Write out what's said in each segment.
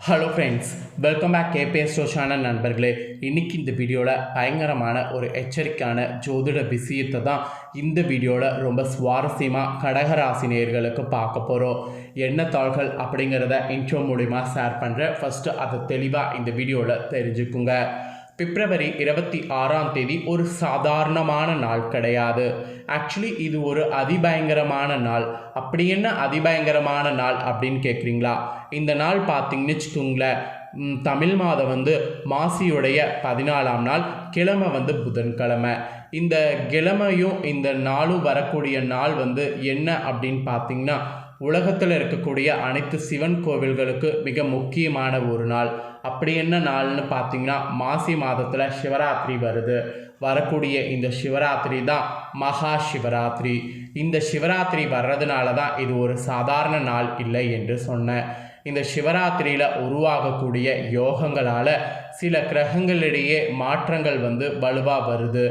Hello friends welcome back கேபிஎஸ் ஷோஷான நண்பர்களே. இன்னைக்கு இந்த வீடியோவில் பயங்கரமான ஒரு எச்சரிக்கையான ஜோதிட விஷயத்தை தான் இந்த வீடியோவில் ரொம்ப சுவாரஸ்யமாக கடகராசி நேர்களுக்கு பார்க்க போகிறோம் என்ன தாள்கள் அப்படிங்கிறத இன்ட்ரோ மூலிமா ஷேர் பண்ணுறேன் ஃபஸ்ட்டு அதை தெளிவாக இந்த வீடியோவில் தெரிஞ்சுக்குங்க. பிப்ரவரி இருபத்தி ஆறாம் தேதி ஒரு சாதாரணமான நாள் கிடையாது. ஆக்சுவலி இது ஒரு அதிபயங்கரமான நாள். அப்படி என்ன அதிபயங்கரமான நாள் அப்படின்னு கேட்குறீங்களா இந்த நாள் பார்த்தீங்கன்னு வச்சுக்கோங்களேன். தமிழ் மாதம் வந்து மாசியுடைய பதினாலாம் நாள். கிழமை வந்து புதன்கிழமை. இந்த கிழமையும் இந்த நாளும் வரக்கூடிய நாள் வந்து என்ன அப்படின்னு பார்த்தீங்கன்னா உலகத்தில் இருக்கக்கூடிய அனைத்து சிவன் கோவில்களுக்கு மிக முக்கியமான ஒரு நாள். அப்படி என்ன நாள்னு பார்த்தீங்கன்னா மாசி மாதத்தில் சிவராத்திரி வருது. வரக்கூடிய இந்த சிவராத்திரி தான் மகா சிவராத்திரி. இந்த சிவராத்திரி வர்றதுனால தான் இது ஒரு சாதாரண நாள் இல்லை என்று சொன்னேன். இந்த சிவராத்திரியில் உருவாகக்கூடிய யோகங்களால் சில கிரகங்களிடையே மாற்றங்கள் வந்து வலுவாக வருது.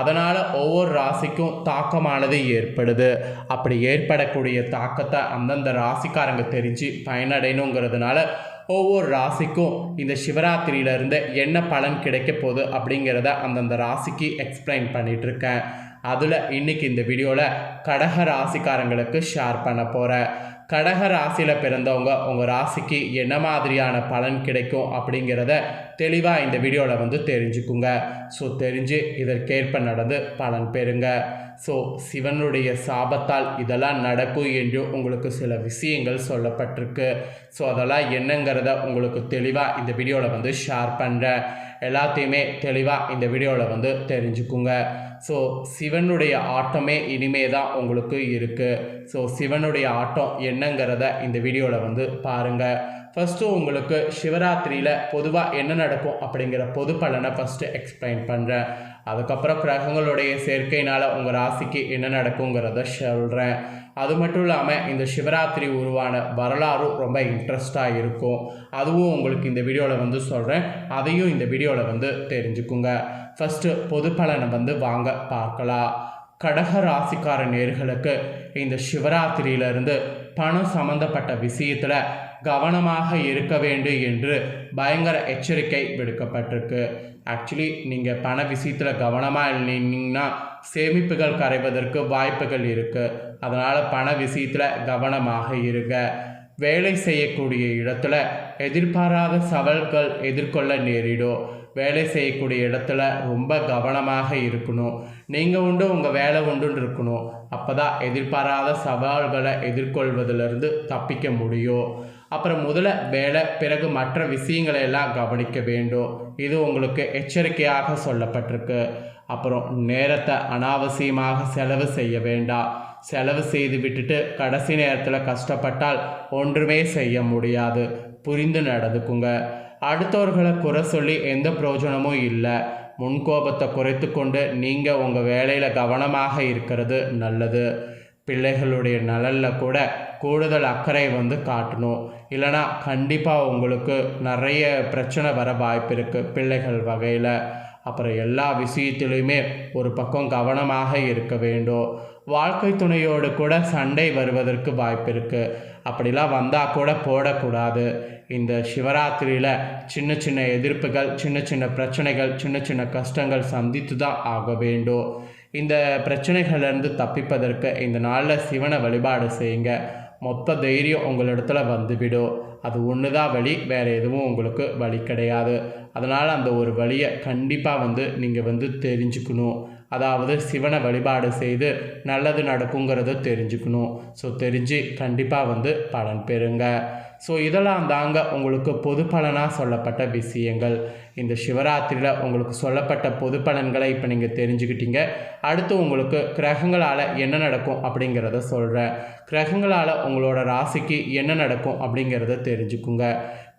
அதனால் ஒவ்வொரு ராசிக்கும் தாக்கமானது ஏற்படுது. அப்படி ஏற்படக்கூடிய தாக்கத்தை அந்தந்த ராசிக்காரங்க தெரிஞ்சு பயனடையணுங்கிறதுனால ஒவ்வொரு ராசிக்கும் இந்த சிவராத்திரியிலேருந்து என்ன பலன் கிடைக்க போகுது அப்படிங்கிறத அந்தந்த ராசிக்கு எக்ஸ்பிளைன் பண்ணிகிட்ருக்கேன் அதில் இன்னைக்கு இந்த வீடியோவில் கடக ராசிக்காரங்களுக்கு ஷேர் பண்ண போகிறேன் கடக ராசியில் பிறந்தவங்க உங்கள் ராசிக்கு என்ன மாதிரியான பலன் கிடைக்கும் அப்படிங்கிறத தெளிவாக இந்த வீடியோவில் வந்து தெரிஞ்சுக்குங்க. ஸோ தெரிஞ்சு இதற்கேற்ப நடந்து பலன் பெறுங்க. ஸோ சிவனுடைய சாபத்தால் இதெல்லாம் நடக்கும் என்று உங்களுக்கு சில விஷயங்கள் சொல்லப்பட்டிருக்கு. ஸோ அதெல்லாம் என்னங்கிறத உங்களுக்கு தெளிவாக இந்த வீடியோவில் வந்து ஷேர் பண்ணுறேன் எல்லாத்தையுமே தெளிவாக இந்த வீடியோவில் வந்து தெரிஞ்சுக்குங்க. ஸோ சிவனுடைய ஆட்டமே இனிமே தான் உங்களுக்கு இருக்குது ஸோ சிவனுடைய ஆட்டம் என்னங்கிறத இந்த வீடியோவில் வந்து பாருங்கள் ஃபஸ்ட்டு உங்களுக்கு சிவராத்திரியில் பொதுவாக என்ன நடக்கும் அப்படிங்கிற பொது பலனை ஃபஸ்ட்டு எக்ஸ்பிளைன் பண்ணுறேன் அதுக்கப்புறம் கிரகங்களுடைய சேர்க்கையினால் உங்கள் ராசிக்கு என்ன நடக்குங்கிறத சொல்கிறேன் அது மட்டும் இல்லாமல் இந்த சிவராத்திரி உருவான வரலாறும் ரொம்ப இன்ட்ரெஸ்டாக இருக்கும். அதுவும் உங்களுக்கு இந்த வீடியோவில் வந்து சொல்கிறேன் அதையும் இந்த வீடியோவில் வந்து தெரிஞ்சுக்குங்க. ஃபஸ்ட்டு பொது பலனை வந்து வாங்க பார்க்கலாம். கடக ராசிக்கார நேர்களுக்கு இந்த சிவராத்திரியிலிருந்து பணம் சம்பந்தப்பட்ட விஷயத்தில் கவனமாக இருக்க வேண்டும் என்று பயங்கர எச்சரிக்கை விடுக்கப்பட்டிருக்கு. ஆக்சுவலி நீங்கள் பண விஷயத்தில் கவனமாக இல்லைன்னா சேமிப்புகள் கரைவதற்கு வாய்ப்புகள் இருக்குது அதனால் பண விஷயத்தில் கவனமாக இருங்க. வேலை செய்யக்கூடிய இடத்துல எதிர்பாராத சவால்கள் எதிர்கொள்ள நேரிடும். வேலை செய்யக்கூடிய இடத்துல ரொம்ப கவனமாக இருக்கணும். நீங்கள் உண்டு உங்கள் வேலை உண்டுன்னு இருக்கணும். அப்போ தான் எதிர்பாராத சவால்களை எதிர்கொள்வதிலிருந்து தப்பிக்க முடியும். அப்புறம் முதல்ல வேலை பிறகு மற்ற விஷயங்களை எல்லாம் கவனிக்க வேண்டும். இது உங்களுக்கு எச்சரிக்கையாக சொல்லப்பட்டிருக்கு. அப்புறம் நேரத்தை அனாவசியமாக செலவு செய்ய வேண்டாம். செலவு செய்து விட்டுட்டு கடைசி நேரத்தில் கஷ்டப்பட்டால் ஒன்றுமே செய்ய முடியாது. புரிந்து நடந்துக்குங்க. அடுத்தவர்களை குறை சொல்லி எந்த பிரயோஜனமும் இல்லை. முன்கோபத்தை குறைத்து கொண்டு நீங்கள் உங்கள் வேலையில் கவனமாக இருக்கிறது நல்லது. பிள்ளைகளுடைய நலனில் கூட கூடுதல் அக்கறை வந்து காட்டணும். இல்லைனா கண்டிப்பாக உங்களுக்கு நிறைய பிரச்சனை வர வாய்ப்பு இருக்குது பிள்ளைகள் வகையில். அப்புறம் எல்லா விஷயத்திலையுமே ஒரு பக்கம் கவனமாக இருக்க வேண்டும். வாழ்க்கை துணையோடு கூட சண்டை வருவதற்கு வாய்ப்பு இருக்குது அப்படிலாம் வந்தால் கூட போடக்கூடாது. இந்த சிவராத்திரியில் சின்ன சின்ன எதிர்ப்புகள் சின்ன சின்ன பிரச்சனைகள் சின்ன சின்ன கஷ்டங்கள் சந்தித்து தான் ஆக வேண்டும். இந்த பிரச்சனைகள்லேருந்து தப்பிப்பதற்கு இந்த நாளில் சிவனை வழிபாடு செய்யுங்க. மொத்த தைரியம் உங்களிடத்துல வந்துவிடும். அது ஒன்று தான் வழி வேறு எதுவும் உங்களுக்கு வழி கிடையாது. அதனால் அந்த ஒரு வழியை கண்டிப்பாக வந்து நீங்கள் வந்து தெரிஞ்சுக்கணும். அதாவது சிவனை வழிபாடு செய்து நல்லது நடக்குங்கிறத தெரிஞ்சுக்கணும். ஸோ தெரிஞ்சு கண்டிப்பாக வந்து பலன் பெறுங்க. ஸோ இதெல்லாம் தாங்க உங்களுக்கு பொது பலனாக சொல்லப்பட்ட விஷயங்கள். இந்த சிவராத்திரியில் உங்களுக்கு சொல்லப்பட்ட பொது பலன்களை இப்போ நீங்கள் தெரிஞ்சுக்கிட்டீங்க. அடுத்து உங்களுக்கு கிரகங்களால் என்ன நடக்கும் அப்படிங்கிறத சொல்கிறேன் கிரகங்களால் உங்களோட ராசிக்கு என்ன நடக்கும் அப்படிங்கிறத தெரிஞ்சுக்குங்க.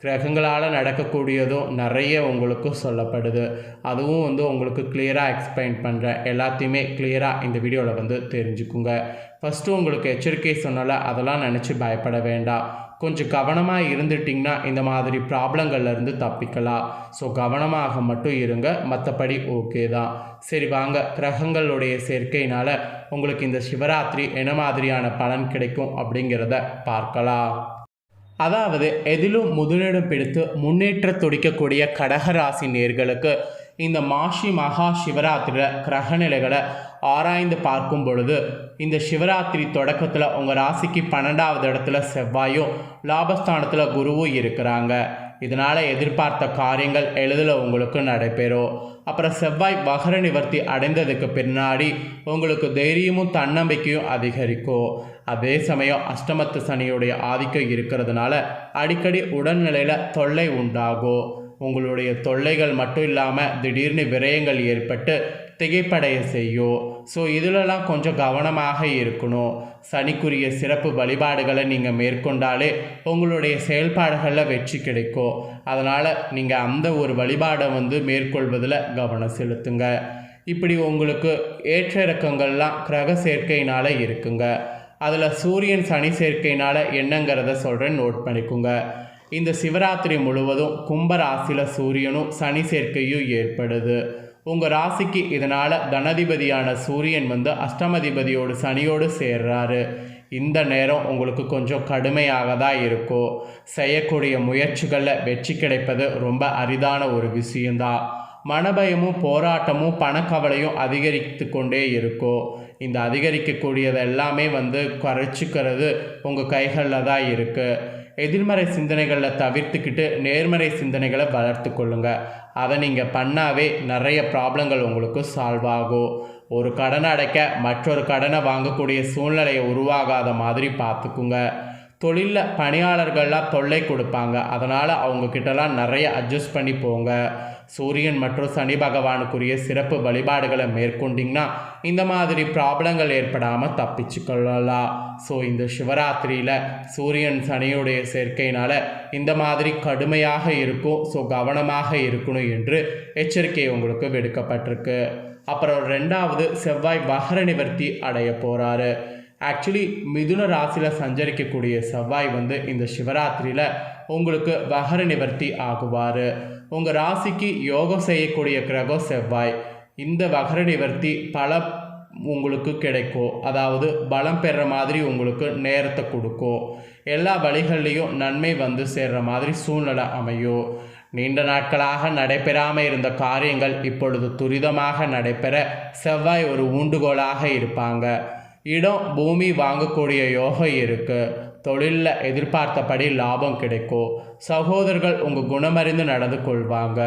கிரகங்களால் நடக்கக்கூடியதும் நிறைய உங்களுக்கு சொல்லப்படுது. அதுவும் வந்து உங்களுக்கு கிளியராக எக்ஸ்பிளைன் பண்ணுறேன் எல்லாத்தையுமே கிளியராக இந்த வீடியோவில் வந்து தெரிஞ்சுக்குங்க. ஃபஸ்ட்டு உங்களுக்கு எச்சரிக்கை சொன்னால அதெல்லாம் நினச்சி பயப்பட வேண்டாம். கொஞ்சம் கவனமாக இருந்துட்டிங்கன்னா இந்த மாதிரி ப்ராப்ளங்கள்லேருந்து தப்பிக்கலாம். ஸோ கவனமாக மட்டும் இருங்க மற்றபடி ஓகே தான். சரி வாங்க. கிரகங்களுடைய சேர்க்கையினால் உங்களுக்கு இந்த சிவராத்திரி என்ன மாதிரியான பலன் கிடைக்கும் அப்படிங்கிறத பார்க்கலாம். அதாவது எதிலும் முதலிடம் பிடித்து முன்னேற்ற துடிக்கக்கூடிய கடகராசி நேர்களுக்கு இந்த மாஷி மகா சிவராத்திரியில் கிரகநிலைகளை ஆராய்ந்து பார்க்கும் பொழுது இந்த சிவராத்திரி தொடக்கத்தில் உங்கள் ராசிக்கு பன்னெண்டாவது இடத்துல செவ்வாயும் லாபஸ்தானத்தில் குருவும் இருக்கிறாங்க. இதனால் எதிர்பார்த்த காரியங்கள் எளிதில் உங்களுக்கு நடைபெறும் அப்புறம் செவ்வாய் வகர நிவர்த்தி அடைந்ததுக்கு பின்னாடி உங்களுக்கு தைரியமும் தன்னம்பிக்கையும் அதிகரிக்கும் அதே சமயம் அஷ்டமத்து சனியுடைய ஆதிக்கம் இருக்கிறதுனால அடிக்கடி உடல்நிலையில் தொல்லை உண்டாகும் உங்களுடைய தொல்லைகள் மட்டும் இல்லாமல் திடீர்னு விரயங்கள் ஏற்பட்டு திகைப்படைய செய்யும் ஸோ இதிலலாம் கொஞ்சம் கவனமாக இருக்கணும். சனிக்குரிய சிறப்பு வழிபாடுகளை நீங்கள் மேற்கொண்டாலே உங்களுடைய செயல்பாடுகளில் வெற்றி கிடைக்கும். அதனால் நீங்கள் அந்த ஒரு வழிபாடை வந்து மேற்கொள்வதில் கவனம் செலுத்துங்க. இப்படி உங்களுக்கு ஏற்ற இறக்கங்கள்லாம் கிரக சேர்க்கையினால் இருக்குங்க. அதில் சூரியன் சனி சேர்க்கையினால் என்னங்கிறத சொல்கிறேன் நோட் பண்ணிக்கோங்க. இந்த சிவராத்திரி முழுவதும் கும்பராசியில் சூரியனும் சனி சேர்க்கையும் ஏற்படுது. உங்கள் ராசிக்கு இதனால் தனதிபதியான சூரியன் வந்து அஷ்டமதிபதியோடு சனியோடு சேர்றாரு. இந்த நேரம் உங்களுக்கு கொஞ்சம் கடுமையாக தான் இருக்கும் செய்யக்கூடிய முயற்சிகளில் வெற்றி கிடைப்பது ரொம்ப அரிதான ஒரு விஷயந்தான் மனபயமும் போராட்டமும் பணக்கவலையும் அதிகரித்து கொண்டே இருக்கும் இந்த அதிகரிக்கக்கூடியது எல்லாமே வந்து குறைச்சிக்கிறது உங்கள் கைகளில் தான் இருக்குது எதிர்மறை சிந்தனைகளில் தவிர்த்துக்கிட்டு நேர்மறை சிந்தனைகளை வளர்த்து கொள்ளுங்க. அதை நீங்கள் பண்ணாவே நிறைய ப்ராப்ளங்கள் உங்களுக்கு சால்வ் ஆகும். ஒரு கடனை அடைக்க மற்றொரு கடனை வாங்கக்கூடிய சூழ்நிலையை உருவாகாத மாதிரி பார்த்துக்குங்க. தொழிலில் பணியாளர்கள்லாம் தொல்லை கொடுப்பாங்க. அதனால் அவங்கக்கிட்டலாம் நிறைய அட்ஜஸ்ட் பண்ணி போங்க. சூரியன் மற்றும் சனி பகவானுக்குரிய சிறப்பு வழிபாடுகளை மேற்கொண்டிங்கன்னா இந்த மாதிரி ப்ராப்ளங்கள் ஏற்படாமல் தப்பிச்சுக்கொள்ளலாம் ஸோ இந்த சிவராத்திரியில் சூரியன் சனியுடைய சேர்க்கையினால் இந்த மாதிரி கடுமையாக இருக்கும் ஸோ கவனமாக இருக்கணும் என்று எச்சரிக்கை உங்களுக்கு விடுக்கப்பட்டிருக்கு. அப்புறம் ரெண்டாவது செவ்வாய் வகர நிவர்த்தி அடைய போகிறாரு ஆக்சுவலி மிதுன ராசியில் சஞ்சரிக்கக்கூடிய செவ்வாய் வந்து இந்த சிவராத்திரியில் உங்களுக்கு வகர நிவர்த்தி ஆகுவார். உங்கள் ராசிக்கு யோகம் செய்யக்கூடிய கிரகம் செவ்வாய். இந்த வகர நிவர்த்தி பல உங்களுக்கு கிடைக்கும். அதாவது பலம் பெற மாதிரி உங்களுக்கு நேரத்தை கொடுக்கும். எல்லா வழிகள்லேயும் நன்மை வந்து சேர்கிற மாதிரி சூழ்நிலை அமையும். நீண்ட நாட்களாக நடைபெறாமல் இருந்த காரியங்கள் இப்பொழுது துரிதமாக நடைபெற செவ்வாய் ஒரு ஊண்டுகோலாக இருப்பாங்க. இடம் பூமி வாங்கக்கூடிய யோகம் இருக்குது தொழிலில் எதிர்பார்த்தபடி லாபம் கிடைக்கும். சகோதரர்கள் உங்கள் குணமறிந்து நடந்து கொள்வாங்க.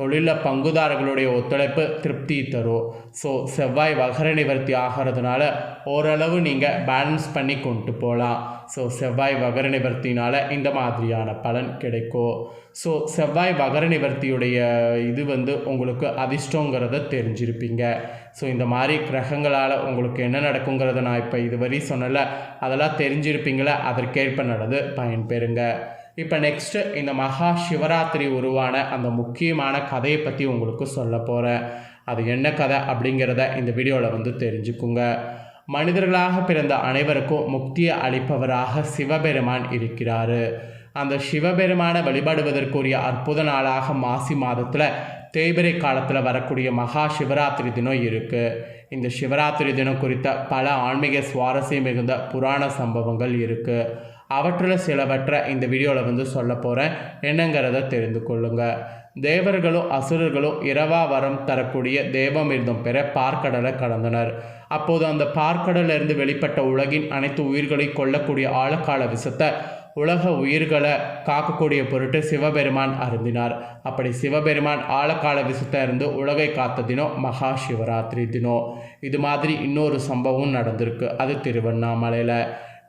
தொழிலில் பங்குதாரர்களுடைய ஒத்துழைப்பு திருப்தி தரும் ஸோ செவ்வாய் வகர நிவர்த்தி ஆகிறதுனால ஓரளவு நீங்கள் பேலன்ஸ் பண்ணி கொண்டு போகலாம் ஸோ செவ்வாய் வகர நிவர்த்தினால் இந்த மாதிரியான பலன் கிடைக்கும் ஸோ செவ்வாய் வகர நிவர்த்தியுடைய இது வந்து உங்களுக்கு அதிர்ஷ்டங்கிறத தெரிஞ்சிருப்பீங்க. ஸோ இந்த மாதிரி கிரகங்களால் உங்களுக்கு என்ன நடக்குங்கிறத நான் இப்போ இதுவரை சொன்னல. அதெல்லாம் தெரிஞ்சிருப்பீங்களா? அதற்கேற்ப நடந்து பயன்பெறுங்க. இப்போ நெக்ஸ்ட்டு இந்த மகா சிவராத்திரி உருவான அந்த முக்கியமான கதையை பற்றி உங்களுக்கு சொல்ல போகிறேன் அது என்ன கதை அப்படிங்கிறத இந்த வீடியோவில் வந்து தெரிஞ்சுக்குங்க. மனிதர்களாக பிறந்த அனைவருக்கும் முக்தியை அளிப்பவராக சிவபெருமான் இருக்கிறாரு. அந்த சிவபெருமானை வழிபடுவதற்குரிய அற்புத நாளாக மாசி மாதத்தில் தேய்பிரை காலத்தில் வரக்கூடிய மகா சிவராத்திரி தினம் இருக்குது இந்த சிவராத்திரி தினம் குறித்த பல ஆன்மீக சுவாரஸ்யம் மிகுந்த புராண சம்பவங்கள் இருக்குது அவற்றில் சிலவற்றை இந்த வீடியோவில் வந்து சொல்ல போகிறேன் என்னங்கிறத தெரிந்து கொள்ளுங்கள் தேவர்களும் அசுரர்களும் இரவா வரம் தரக்கூடிய தேவமிர்தம் பெற பார்க்கடலை கடந்தனர். அப்போது அந்த பார்க்கடலிருந்து வெளிப்பட்ட உலகின் அனைத்து உயிர்களையும் கொல்லக்கூடிய ஆழக்கால விஷத்தை உலக உயிர்களை காக்கக்கூடிய பொருட்டு சிவபெருமான் அருந்தினார். அப்படி சிவபெருமான் ஆழக்கால விஷத்தை இருந்து உலகை காத்த தினம் மகா சிவராத்திரி தினம். இது மாதிரி இன்னொரு சம்பவம் நடந்திருக்கு. அது திருவண்ணாமலையில்.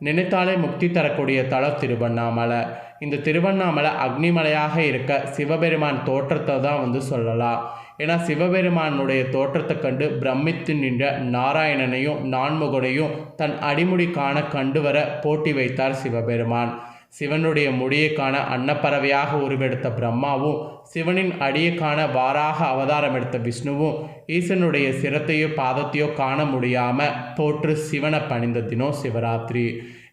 நினைத்தாலே முக்தி தரக்கூடிய தலம் திருவண்ணாமலை. இந்த திருவண்ணாமலை அக்னிமலையாக இருக்க சிவபெருமான் தோற்றத்தை தான் வந்து சொல்லலாம். ஏன்னா சிவபெருமானுடைய தோற்றத்தை கண்டு பிரமித்து நின்ற நாராயணனையும் நான்முகனையும் தன் அடிமுடி காண கண்டு வர போட்டி வைத்தார் சிவபெருமான். சிவனுடைய முடியைக்கான அன்னப்பறவையாக உருவெடுத்த பிரம்மாவும் சிவனின் அடியைக்கான வாராக அவதாரம் எடுத்த விஷ்ணுவும் ஈசனுடைய சிரத்தையோ பாதத்தையோ காண முடியாமல் போற்று சிவனை பணிந்த தினம் சிவராத்திரி.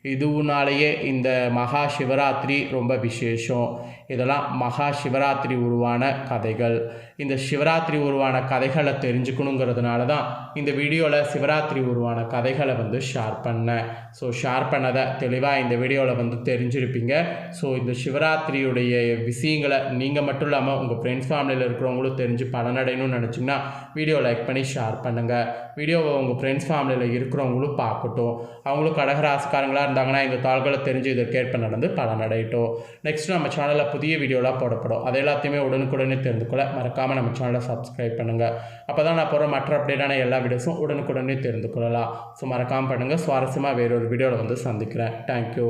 இதுவுனாலேயே இந்த மகா சிவராத்திரி ரொம்ப விசேஷம். இதெல்லாம் மகா சிவராத்திரி உருவான கதைகள். இந்த சிவராத்திரி உருவான கதைகளை தெரிஞ்சுக்கணுங்கிறதுனால தான் இந்த வீடியோவில் சிவராத்திரி உருவான கதைகளை வந்து ஷேர் பண்ணேன். ஸோ ஷேர் பண்ணதை தெளிவாக இந்த வீடியோவில் வந்து தெரிஞ்சிருப்பீங்க. ஸோ இந்த சிவராத்திரியுடைய விஷயங்களை நீங்கள் மட்டும் இல்லாமல் உங்கள் ஃப்ரெண்ட்ஸ் ஃபேமிலியில் இருக்கிறவங்களும் தெரிஞ்சு பலனடையணும்னு நினச்சிங்கன்னா வீடியோ லைக் பண்ணி ஷேர் பண்ணுங்கள் வீடியோவை உங்கள் ஃப்ரெண்ட்ஸ் ஃபேமிலியில் இருக்கிறவங்களும் பார்க்கட்டும். அவங்களும் கடகராசிக்காரங்களாக இருந்தாங்கன்னா இந்த தாள்களை தெரிஞ்சு இதற்கேற்ப நடந்து பலனடையட்டும். நெக்ஸ்ட் நம்ம சேனலில் புதிய வீடியோலாம் போடப்படும். அது எல்லாத்தையுமே உடனுக்குடனே தெரிந்து கொள்ள மறக்காமல் நம்ம சேனலை சப்ஸ்கிரைப் பண்ணுங்கள் அப்போ தான் நான் போகிற மற்ற அப்டேட்டான எல்லா வீடியோஸும் உடனுக்குடனே தெரிந்து கொள்ளலாம் ஸோ மறக்காமல் பண்ணுங்கள் சுவாரஸ்யமாக வேறொரு வீடியோவில் வந்து சந்திக்கிறேன். தேங்க்யூ